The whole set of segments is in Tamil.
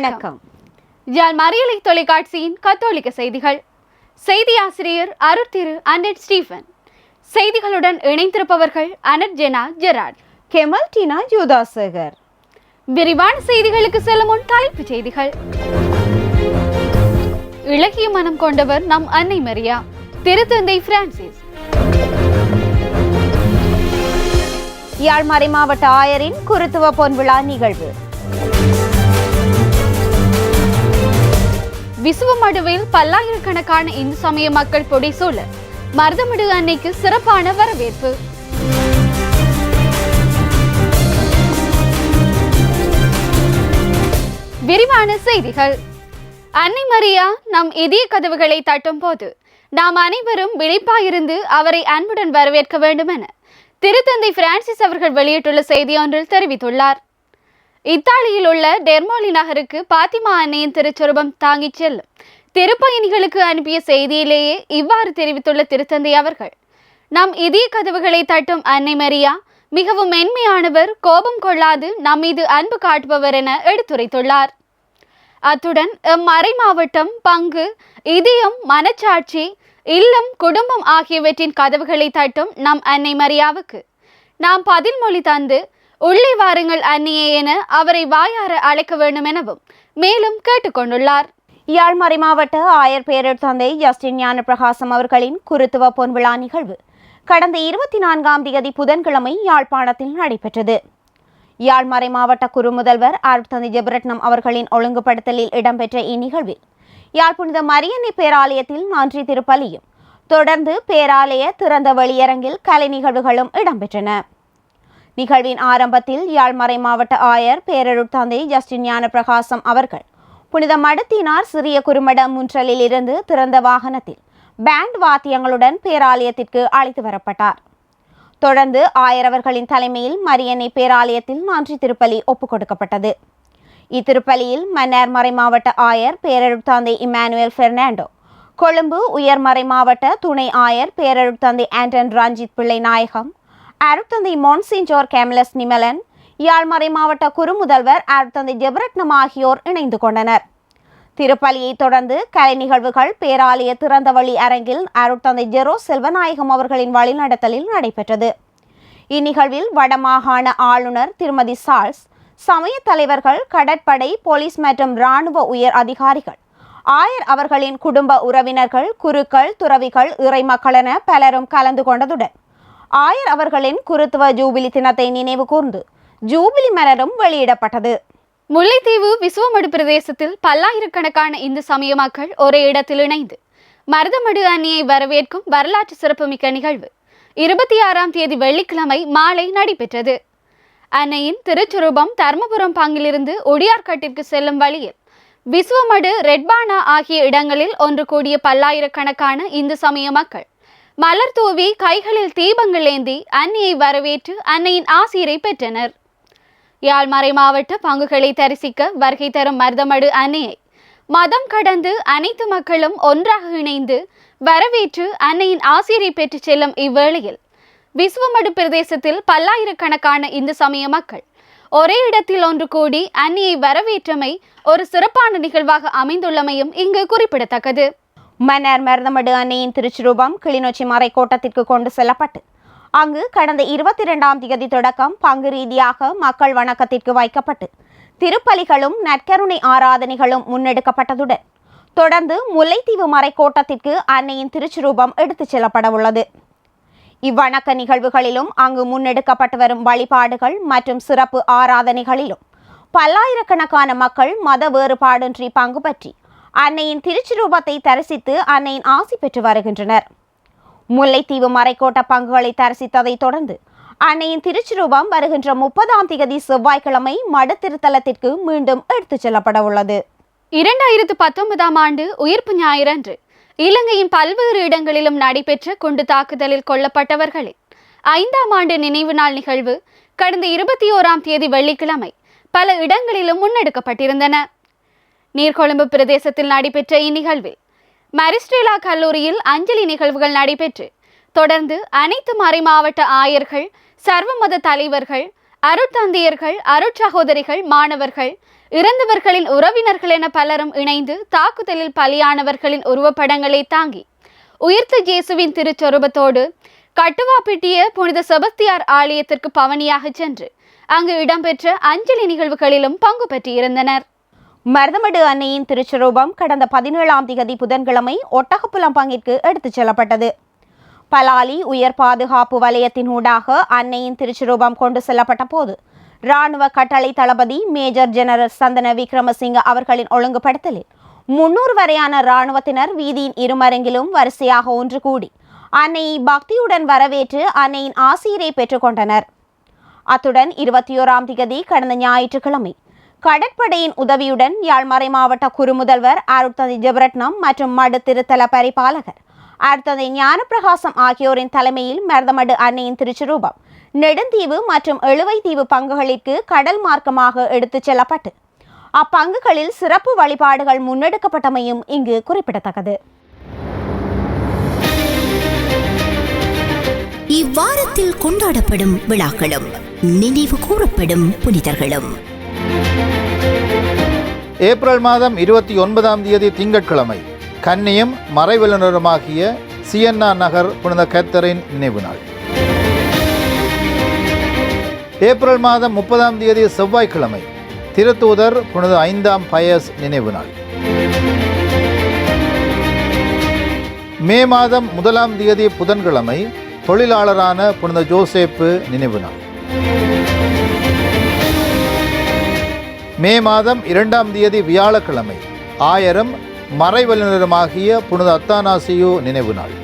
வணக்கம். யாழ் மறியலை தொலைக்காட்சியின் கத்தோலிக்க செய்திகள். செய்தி ஆசிரியர் அருட்திரு அனட் ஸ்டீஃபன். செய்திகளுடன் இணைந்திருப்பவர்கள் அனட் ஜெனா ஜெராட். கெமல் டினா யூதாசகர் விரிவான செய்திகளுக்கு செல்லும் முன் தலைப்புச் செய்திகள். இளகிய மனம் கொண்டவர் நம் அன்னை மரியா. திருத்தந்தை பிரான்சிஸ். யாழ் மறை மாவட்ட ஆயரின் குருத்துவ பொன்விழா நிகழ்வு. விசுவமடுவில் பல்லாயிரக்கணக்கான இந்து சமய மக்கள் பொடிசூழ மருதமிடு அன்னைக்கு சிறப்பான வரவேற்பு. விரிவான செய்திகள். அன்னை மரியா நம் இதய கதவுகளை தட்டும் போது நாம் அனைவரும் விழிப்பாயிருந்து அவரை அன்புடன் வரவேற்க வேண்டும் என திருத்தந்தை பிரான்சிஸ் அவர்கள் வெளியிட்டுள்ள செய்தி ஒன்றில் தெரிவித்துள்ளார். இத்தாலியில் உள்ள டெர்மோலி நகருக்கு பாத்திமா அன்னையின் திருச்சொருபம் தாங்கிச் செல்லும். திருப்பயணிகளுக்கு அனுப்பிய செய்தியிலேயே இவ்வாறு தெரிவித்துள்ள திருத்தந்தை அவர்கள் நம் இதய கதவுகளை தட்டும் அன்னை மரியா மிகவும் மென்மையானவர் கோபம் கொள்ளாது நம் மீது அன்பு காட்டுபவர் என எடுத்துரைத்துள்ளார். அத்துடன் மறை மாவட்டம் பங்கு இதயம் மனச்சாட்சி இல்லம் குடும்பம் ஆகியவற்றின் கதவுகளை தட்டும் நம் அன்னை மரியாவுக்கு நாம் பதில் மொழி தந்து உள்ளே வாருங்கள் அன்னியே என அவரை வாயார அழைக்க வேண்டும் எனவும் மேலும் கேட்டுக்கொண்டுள்ளார். யாழ்மறை மாவட்ட ஆயர் பேரர் தந்தை ஜஸ்டின் ஞான பிரகாசம் அவர்களின் குருத்துவ பொன்விழா நிகழ்வு கடந்த இருபத்தி நான்காம் தேதி புதன்கிழமை யாழ்ப்பாணத்தில் நடைபெற்றது. யாழ்மறை மாவட்ட குரு முதல்வர் அருட்தந்தை ஜெபரட்னம் அவர்களின் ஒழுங்குபடுத்தலில் இடம்பெற்ற இந்நிகழ்வில் யாழ் புனித மரியன்னை பேராலயத்தில் நன்றி திருப்பலியும் தொடர்ந்து பேராலய திறந்த வெளியரங்கில் கலை நிகழ்வுகளும் இடம்பெற்றன. நிகழ்வின் ஆரம்பத்தில் யாழ்மறை மாவட்ட ஆயர் பேரருட் தந்தை ஜஸ்டின் ஞான பிரகாசம் அவர்கள் புனித மடத்தினார் சிறிய குறுமடம் முன்றலில் இருந்து திறந்த வாகனத்தில் பேண்ட் வாத்தியங்களுடன் பேராலயத்திற்கு அழைத்து வரப்பட்டார். தொடர்ந்து ஆயர் அவர்களின் தலைமையில் மரியன்னை பேராலயத்தில் நன்றி திருப்பலி ஒப்புக் கொடுக்கப்பட்டது. இத்திருப்பலியில் மன்னார் மறை மாவட்ட ஆயர் பேரருட் தந்தை இமானுவேல் பெர்னாண்டோ கொழும்பு உயர்மறை மாவட்ட துணை ஆயர் பேரருட் தந்தை ஆண்டன் ரஞ்சித் பிள்ளை நாயகம் அருட்தந்தை மான்சிஞ்சோர் கேமலஸ் நிமலன் யாழ்மறை மாவட்ட குறுமுதல்வர் அருட்தந்தை ஜெபரட்னம் ஆகியோர் இணைந்து கொண்டனர். திருப்பலியை தொடர்ந்து கலை நிகழ்வுகள் பேராலய திறந்தவழி அரங்கில் அருட்தந்தை ஜெரோ செல்வநாயகம் அவர்களின் வழிநடத்தலில் நடைபெற்றது. இந்நிகழ்வில் வடமாகாண ஆளுநர் திருமதி சால்ஸ் சமய தலைவர்கள் கடற்படை போலீஸ் மற்றும் இராணுவ உயர் அதிகாரிகள் ஆயர் அவர்களின் குடும்ப உறவினர்கள் குருக்கள் துறவிகள் இறைமக்கள் என பலரும் கலந்து கொண்டதுடன் ஆயர் அவர்களின் குருத்துவ ஜூபிலி தினத்தை நினைவு கூர்ந்து ஜூபிலி மலரும் வெளியிடப்பட்டது. முல்லைத்தீவு விசுவமடு பிரதேசத்தில் பல்லாயிரக்கணக்கான இந்து சமய மக்கள் ஒரே இடத்தில் இணைந்து மருதமடு அணியை வரவேற்கும் வரலாற்று சிறப்புமிக்க நிகழ்வு. இருபத்தி ஆறாம் தேதி வெள்ளிக்கிழமை மாலை நடைபெற்றது. அன்னையின் திருச்சுரூபம் தர்மபுரம் பங்கிலிருந்து ஒடியார்கட்டிற்கு செல்லும் வழியில் விசுவமடு ரெட்பானா ஆகிய இடங்களில் ஒன்று கூடிய பல்லாயிரக்கணக்கான இந்து சமய மக்கள் மலர் தூவி கைகளில் தீபங்கள் ஏந்தி அன்னியை வரவேற்று அன்னையின் ஆசிரை பெற்றனர். யாழ்மறை மாவட்ட பங்குகளை தரிசிக்க வருகை தரும் மருதமடு அன்னையை மதம் கடந்து அனைத்து மக்களும் ஒன்றாக இணைந்து வரவேற்று அன்னையின் ஆசிரை பெற்றுச் செல்லும் இவ்வேளையில் விஸ்வமடு பிரதேசத்தில் பல்லாயிரக்கணக்கான இந்து சமய மக்கள் ஒரே இடத்தில் ஒன்று கூடி அன்னியை வரவேற்றமை ஒரு சிறப்பான நிகழ்வாக அமைந்துள்ளமையும் இங்கு குறிப்பிடத்தக்கது. மன்னர் மருதமடு அன்னையின் திருச்சுரூபம் கிளிநொச்சி மறைக்கோட்டத்திற்கு கொண்டு செல்லப்பட்டு. அங்கு கடந்த இருபத்தி இரண்டாம் தேதி தொடக்கம் பங்கு ரீதியாக மக்கள் வணக்கத்திற்கு வைக்கப்பட்டு. திருப்பலிகளும் நற்கருணை ஆராதனைகளும் முன்னெடுக்கப்பட்டதுடன் தொடர்ந்து முல்லைத்தீவு மறைக்கோட்டத்திற்கு அன்னையின் திருச்சுரூபம் எடுத்துச் செல்லப்பட உள்ளது இவ்வணக்க நிகழ்வுகளிலும் அங்கு முன்னெடுக்கப்பட்டு வரும் வழிபாடுகள் மற்றும் சிறப்பு ஆராதனைகளிலும் பல்லாயிரக்கணக்கான மக்கள் மத வேறுபாடின்றி பங்கு பற்றி அன்னையின் திருச்சிரூபத்தை தரிசித்து அன்னையின் ஆசி பெற்று வருகின்றனர். முல்லைத்தீவு மறைக்கோட்ட பங்குகளை தரிசித்ததை தொடர்ந்து அன்னையின் திருச்சிரூபம் வருகின்ற முப்பதாம் தேதி செவ்வாய்க்கிழமை மடத்திருத்தலத்திற்கு மீண்டும் எடுத்துச் செல்லப்பட உள்ளது இரண்டாயிரத்து பத்தொன்பதாம் ஆண்டு உயிர்ப்பு ஞாயிறன்று இலங்கையின் பல்வேறு இடங்களிலும் நடைபெற்ற குண்டு தாக்குதலில் கொல்லப்பட்டவர்களின் ஐந்தாம் ஆண்டு நினைவு நாள் நிகழ்வு கடந்த இருபத்தி ஓராம் தேதி வெள்ளிக்கிழமை பல இடங்களிலும் முன்னெடுக்கப்பட்டிருந்தன. நீர்கொழும்பு பிரதேசத்தில் நடைபெற்ற இந்நிகழ்வில் மரிஸ்ட்ரேலா கல்லூரியில் அஞ்சலி நிகழ்வுகள் நடைபெற்று தொடர்ந்து அனைத்து மறை மாவட்ட ஆயர்கள் சர்வமத தலைவர்கள் அருட்தந்தையர்கள் அருட்சகோதரிகள் மாணவர்கள் இறந்தவர்களின் உறவினர்கள் என பலரும் இணைந்து தாக்குதலில் பலியானவர்களின் உருவப்படங்களை தாங்கி உயிர்த்த இயேசுவின் திருச்சொருபத்தோடு கட்டுவாப்பிட்டிய புனித செபஸ்தியார் ஆலயத்திற்கு பவனியாக சென்று அங்கு இடம்பெற்ற அஞ்சலி நிகழ்வுகளிலும் பங்கு பெற்றிருந்தனர். மருதமடு அன்னையின் திருச்சிரூபம் கடந்த பதினேழாம் திகதி புதன்கிழமை ஒட்டகப்புலம் பங்கிற்கு எடுத்துச் செல்லப்பட்டது. பலாலி உயர் பாதுகாப்பு வலயத்தினூடாக அன்னையின் திருச்சிரூபம் கொண்டு செல்லப்பட்ட போது இராணுவ கட்டளை தளபதி மேஜர் ஜெனரல் சந்தன விக்ரமசிங்க அவர்களின் ஒழுங்குபடுத்தலில் முன்னூறு வரையான இராணுவத்தினர் வீதியின் இருமரங்கிலும் வரிசையாக ஒன்று கூடி அன்னையை பக்தியுடன் வரவேற்று அன்னையின் ஆசீரை பெற்றுக்கொண்டனர் அத்துடன் இருபத்தி ஓராம் திகதி கடந்த ஞாயிற்றுக்கிழமை கடற்படையின் உதவியுடன் யாழ்மறை மாவட்ட குறுமுதல்வர் அருட்தந்தை ஜெபரட்னம் மற்றும் மடு திருத்தல பரிபாலகர் அருட்தந்தை ஞானப்பிரகாசம் ஆகியோரின் தலைமையில் மருதமடு அன்னையின் திருச்சிரூபம் நெடுந்தீவு மற்றும் எழுவைத்தீவு பங்குகளிற்கு கடல் மார்க்கமாக எடுத்துச் செல்லப்பட்டு அப்பங்குகளில் சிறப்பு வழிபாடுகள் முன்னெடுக்கப்பட்டமையும் இங்கு குறிப்பிடத்தக்கது. இவ்வாரத்தில் கொண்டாடப்படும் விழாக்களும் நினைவு கூறப்படும் புனிதர்களும். ஏப்ரல் மாதம் இருபத்தி ஒன்பதாம் தேதி திங்கட்கிழமை கன்னியும் மறைவிலனருமாகிய சியன்னா நகர் புனித கத்தரின் நினைவு நாள். ஏப்ரல் மாதம் முப்பதாம் தேதி செவ்வாய்க்கிழமை திருத்தூதர் புனித ஐந்தாம் பயஸ் நினைவு நாள். மே மாதம் முதலாம் தேதி புதன்கிழமை தொழிலாளரான புனித ஜோசேப்பு நினைவு நாள். மே மாதம் இரண்டாம் தேதி வியாழக்கிழமை ஆயிரம் மறைவல்லினருமாகிய புனித அத்தானாசியு நினைவு நாள்.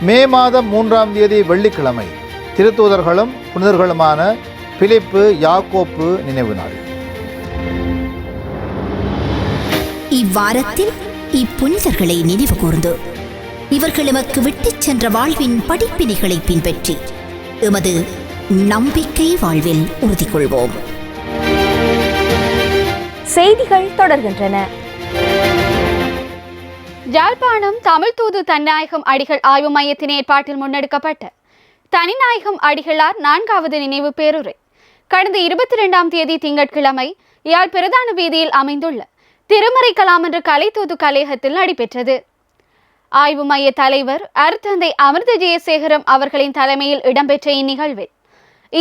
மே மாதம் மூன்றாம் தேதி வெள்ளிக்கிழமை திருத்தூதர்களும் புனிதர்களுமான பிலிப்பு யாக்கோப்பு நினைவு நாள். இவ்வாரத்தில் இப்புனிதர்களை நினைவு கூர்ந்து இவர்கள் எமக்கு விட்டுச் சென்ற வாழ்வின் படிப்பினைகளை பின்பற்றி எமது நம்பிக்கை வாழ்வில் உறுதி கொள்வோம் செய்திகள் தொடர்கின்றன. யாழ்ப்பாணம் தமிழ் தூது தன்னாயகம் அடிகள் ஆய்வு மையத்தின் ஏற்பாட்டில் முன்னெடுக்கப்பட்ட தனிநாயகம் அடிகளார் நான்காவது நினைவு பேருரை. கடந்த இருபத்தி ரெண்டாம் தேதி திங்கட்கிழமை யாழ் பிரதான வீதியில் அமைந்துள்ள திருமறை கலாமன்ற கலைத்தூது கலையகத்தில் நடைபெற்றது. ஆய்வு மைய தலைவர் அருத்தந்தை அமிர்த ஜெயசேகரம் அவர்களின் தலைமையில் இடம்பெற்ற இந்நிகழ்வில்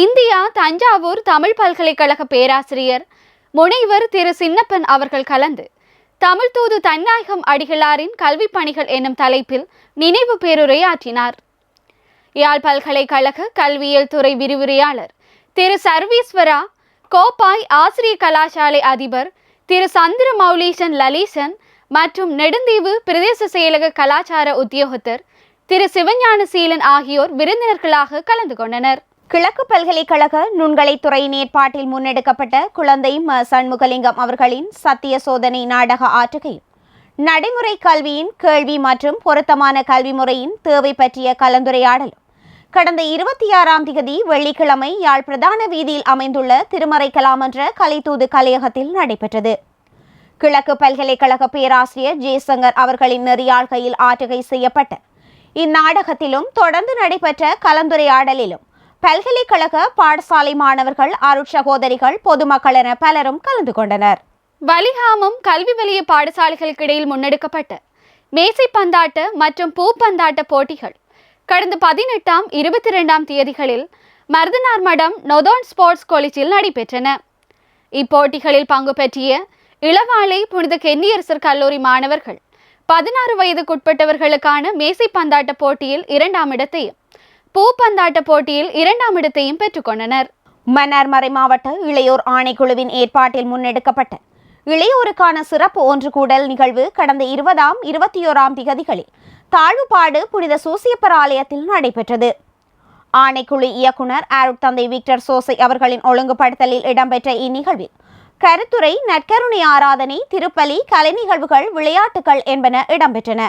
இந்தியா தஞ்சாவூர் தமிழ் பல்கலைக்கழக பேராசிரியர். முனைவர் திரு. சின்னப்பன் அவர்கள் கலந்து தமிழ் தூது தன்னாயகம் அடிகளாரின் கல்வி பணிகள் என்னும் தலைப்பில் நினைவு பேருரையாற்றினார். யாழ் பல்கலைக்கழக கல்வியியல் துறை விரிவுரையாளர் திரு. சர்வீஸ்வரா கோப்பாய் ஆசிரிய கலாசாலை அதிபர் திரு. சந்திர மௌலீசன் லலீசன் மற்றும் நெடுந்தீவு பிரதேச செயலக கலாச்சார உத்தியோகத்தர் திரு. சிவஞானசீலன் ஆகியோர் விருந்தினர்களாக கலந்து கொண்டனர். கிழக்கு பல்கலைக்கழக நுண்கலை துறையின் ஏற்பாட்டில் முன்னெடுக்கப்பட்ட குழந்தை ம. சண்முகலிங்கம் அவர்களின் சத்திய சோதனை நாடக ஆற்றுகை நடைமுறை கல்வியின் கேள்வி மற்றும் பொருத்தமான கல்வி முறையின் தேவை பற்றிய கலந்துரையாடலும் கடந்த இருபத்தி ஆறாம் தேதி வெள்ளிக்கிழமை யாழ் பிரதான வீதியில் அமைந்துள்ள திருமறை என்ற கலைத்தூது கலையகத்தில் நடைபெற்றது. கிழக்கு பல்கலைக்கழக பேராசிரியர் ஜெய்சங்கர் அவர்களின் நெறியாழ்கையில் ஆற்றுகை செய்யப்பட்ட இந்நாடகத்திலும் தொடர்ந்து நடைபெற்ற கலந்துரையாடலிலும் பல்கலைக்கழக பாடசாலை மாணவர்கள் அருட்சகோதரிகள் பொதுமக்கள் என பலரும் கலந்து கொண்டனர். வலிகாமம் கல்வி வலிய பாடசாலைகளுக்கு இடையில் முன்னெடுக்கப்பட்ட மேசை பந்தாட்ட மற்றும் பூப்பந்தாட்ட போட்டிகள். கடந்த பதினெட்டாம் இருபத்தி ரெண்டாம் தேதிகளில் மருதனார் மடம் நொதோன் ஸ்போர்ட்ஸ் காலேஜில் நடைபெற்றன. இப்போட்டிகளில் பங்கு பெற்றிய இளவாலை புனித கென்னியரசர் கல்லூரி மாணவர்கள் பதினாறு வயதுக்குட்பட்டவர்களுக்கான மேசை பந்தாட்ட போட்டியில் இரண்டாம் இடத்தையும் பூப்பந்தாட்ட போட்டியில் இரண்டாம் இடத்தையும் பெற்றுக்கொண்டனர் மன்னார்மறை மாவட்ட இளையோர் ஆணைக்குழுவின் ஏற்பாட்டில் முன்னெடுக்கப்பட்ட இளையோருக்கான சிறப்பு ஒன்று கூடல் நிகழ்வு கடந்த இருபதாம் இருபத்தி ஓராம் திகதிகளில் தாழ்வுபாடு புனித சூசியப்பர் ஆலயத்தில் நடைபெற்றது. ஆணைக்குழு இயக்குனர் அருட்தந்தை விக்டர் சோசை அவர்களின் ஒழுங்குபடுத்தலில் இடம்பெற்ற இந்நிகழ்வில் கருத்துரை நற்கருணை ஆராதனை திருப்பலி கலை நிகழ்வுகள் விளையாட்டுகள் என்பன இடம்பெற்றன.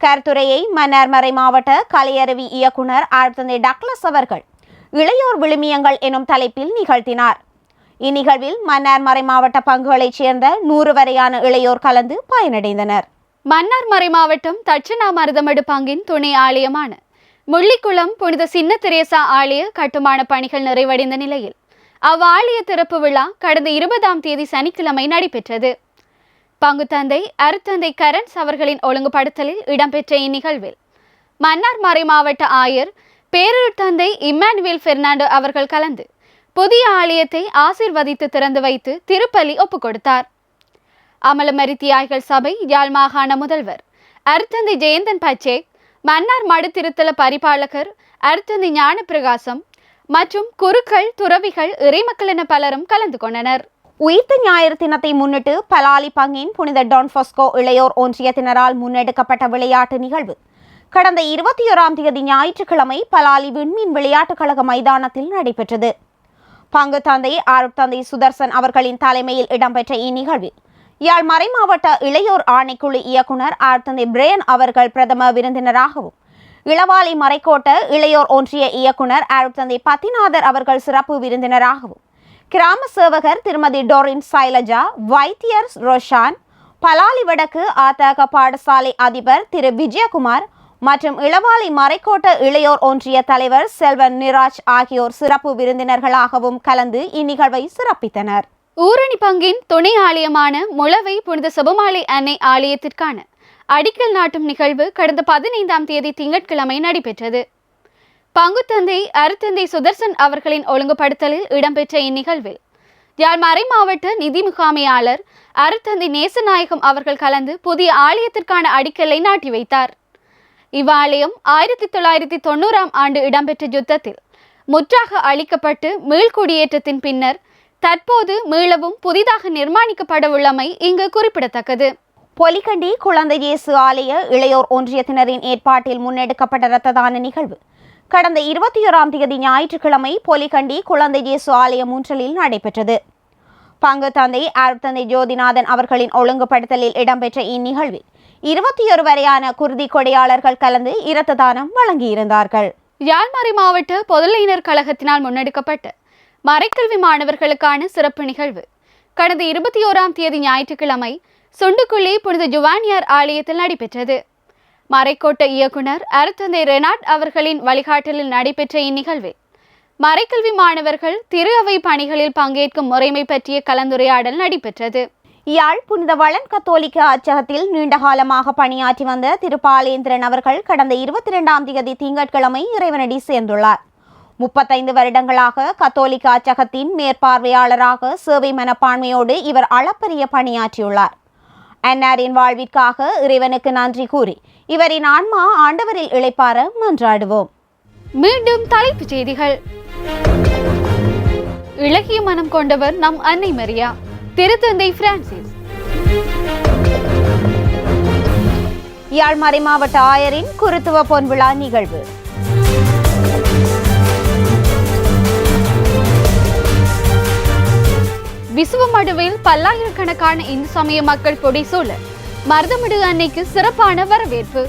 கருத்துரையை மன்னார்மறை மாவட்ட கலையருவி இயக்குனர் அருட்தந்தை டக்ளஸ் அவர்கள் இளையோர் விழுமியங்கள் எனும் தலைப்பில் நிகழ்த்தினார். இந்நிகழ்வில் மன்னார்மறை மாவட்ட பங்குகளைச் சேர்ந்த நூறு வரையான இளையோர் கலந்து பயனடைந்தனர். மன்னார் மறை மாவட்டம் தட்சிணாமருதமடு பங்கின் துணை ஆலயமான முள்ளிக்குளம் புனித சின்ன தெரேசா ஆலய கட்டுமான பணிகள் நிறைவடைந்த நிலையில் அவ்வாலய திறப்பு விழா கடந்த இருபதாம் தேதி சனிக்கிழமை நடைபெற்றது. பங்குத்தந்தை அருத்தந்தை கரன்ஸ் அவர்களின் ஒழுங்குபடுத்தலில் இடம்பெற்ற இந்நிகழ்வில் மன்னார் மறை மாவட்ட ஆயர் பேரூர் தந்தை இம்மானுவேல் பெர்னாண்டோ அவர்கள் கலந்து புதிய ஆலயத்தை ஆசிர்வதித்து திறந்து வைத்து திருப்பலி ஒப்புக் கொடுத்தார். அமலமரித்தியாய்கள் சபை யாழ் மாகாண முதல்வர் அருத்தந்தை ஜெயந்தன் பச்சே மன்னார் மடு திருத்தல பரிபாலகர் அருத்தந்தை ஞானப்பிரகாசம் மற்றும் குருக்கள் துறவிகள் இறைமக்கள் என பலரும் கலந்து கொண்டனர். உயிர்த்த ஞாயிறு தினத்தை முன்னிட்டு பலாலி பங்கின் புனித டான் ஃபஸ்கோ இளையோர் ஒன்றியத்தினரால் முன்னெடுக்கப்பட்ட விளையாட்டு நிகழ்வு. கடந்த இருபத்தி ஓராம் தேதி ஞாயிற்றுக்கிழமை பலாலி விண்மீன் விளையாட்டுக் கழக மைதானத்தில் நடைபெற்றது. பங்கு தந்தை தந்தை சுதர்சன் அவர்களின் தலைமையில் இடம்பெற்ற இந்நிகழ்வில் யாழ் மறைமாவட்ட இளையோர் ஆணைக்குழு இயக்குனர் ஆர்த்தந்தை பிரேன் அவர்கள் பிரதம விருந்தினராகவும் இளவாலை மறைக்கோட்ட இளையோர் ஒன்றிய இயக்குனர் ஆருட்தந்தை பத்திநாதர் அவர்கள் சிறப்பு விருந்தினராகவும் கிராம சேவகர் திருமதி டோரின் சைலஜா வைத்தியர் ரோஷான் பலாலி வடக்கு ஆதக பாடசாலை அதிபர் திரு விஜயகுமார் மற்றும் இளவாலை மறைக்கோட்ட இளையோர் ஒன்றிய தலைவர் செல்வன் நிராஜ் ஆகியோர் சிறப்பு விருந்தினர்களாகவும் கலந்து இந்நிகழ்வை சிறப்பித்தனர். ஊரணி பங்கின் துணை ஆலயமான முளவை புனித சுபமாலை அன்னை ஆலயத்திற்கான அடிக்கல் நாட்டும் நிகழ்வு கடந்த பதினைந்தாம் தேதி திங்கட்கிழமை நடைபெற்றது. பங்குத்தந்தை அருத்தந்தை சுதர்சன் அவர்களின் ஒழுங்குபடுத்தலில் இடம்பெற்ற இந்நிகழ்வில் யாழ் மறை மாவட்ட நிதி முகாமையாளர் அருத்தந்தை நேசநாயகம் அவர்கள் கலந்து புதிய ஆலயத்திற்கான அடிக்கல்லை நாட்டி வைத்தார். இவ்வாலயம் ஆயிரத்தி தொள்ளாயிரத்தி தொண்ணூறாம் ஆண்டு இடம்பெற்ற யுத்தத்தில் முற்றாக அழிக்கப்பட்டு மீள்குடியேற்றத்தின் பின்னர் தற்போது மீளவும் புதிதாக நிர்மாணிக்கப்பட உள்ளமை இங்கு குறிப்பிடத்தக்கது. பொலிகண்டி குழந்தை இயேசு ஆலய இளையோர் ஒன்றியத்தினரின் ஏற்பாட்டில் முன்னெடுக்கப்பட்ட இரத்த தான நிகழ்வு கடந்த இருபத்தி ஓராம் தேதி ஞாயிற்றுக்கிழமை பொலிகண்டி குழந்தை இயேசு ஆலயம் மூன்றலில் நடைபெற்றது. பங்கு தந்தை ஆர்த்தந்தை ஜோதிநாதன் அவர்களின் ஒழுங்குபடுத்தலில் இடம்பெற்ற இந்நிகழ்வில் இருபத்தி ஒரு வரையான குருதி கொடையாளர்கள் கலந்து இரத்த தானம் வழங்கியிருந்தார்கள். யாழ்மறை மாவட்ட பொதுளையினர் கழகத்தினால் முன்னெடுக்கப்பட்ட மறைக்கல்வி மாணவர்களுக்கான சிறப்பு நிகழ்வு. கடந்த இருபத்தி ஓராம் தேதி ஞாயிற்றுக்கிழமை சுண்டுக்குழி புனித ஜுவானியார் ஆலயத்தில் நடைபெற்றது. மறைக்கோட்ட இயக்குனர் அருத்தந்தை ரெனாட் அவர்களின் வழிகாட்டலில் நடைபெற்ற இந்நிகழ்வில் மறைக்கல்வி மாணவர்கள் திரு அவை பணிகளில் பங்கேற்கும் முறைமை பற்றிய கலந்துரையாடல் நடைபெற்றது. யாழ் புனித வளன் கத்தோலிக்க அச்சகத்தில் நீண்ட காலமாக பணியாற்றி வந்த திருபாலேந்திரன் அவர்கள் கடந்த இருபத்தி இரண்டாம் தேதி திங்கட்கிழமை இறைவனடி சேர்ந்துள்ளார். முப்பத்தைந்து வருடங்களாக கத்தோலிக்க அச்சகத்தின் மேற்பார்வையாளராக சேவை மனப்பான்மையோடு இவர் அளப்பரிய பணியாற்றியுள்ளார். அன்னாரின் வாழ்விற்காக இறைவனுக்கு நன்றி கூறி இவரின் ஆன்மா ஆண்டவரில் இளைப்பார மன்றாடுவோம். மீண்டும் தலைப்புச் செய்திகள். இளகிய மனம் கொண்டவர் நம் அன்னை மரியா திருத்தந்தை பிரான்சிஸ். யாழ் மறைமாவட்ட ஆயரின் குருத்துவ பொன்விழா நிகழ்வு. விசுவமடுவில் பல்லாயிரக்கணக்கான இந்து சமய மக்கள் பொடிசூழ மருதமிடு அன்னைக்கு சிறப்பான வரவேற்பு.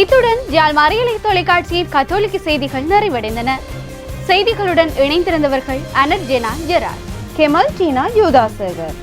இத்துடன் யாழ் மறையலை தொலைக்காட்சியின் கத்தோலிக்க செய்திகள் நிறைவடைந்தன. செய்திகளுடன் இணைந்திருந்தவர்கள் அனர்ஜெனா ஜெரார் கெமல் டீனா யூதாசேகர்.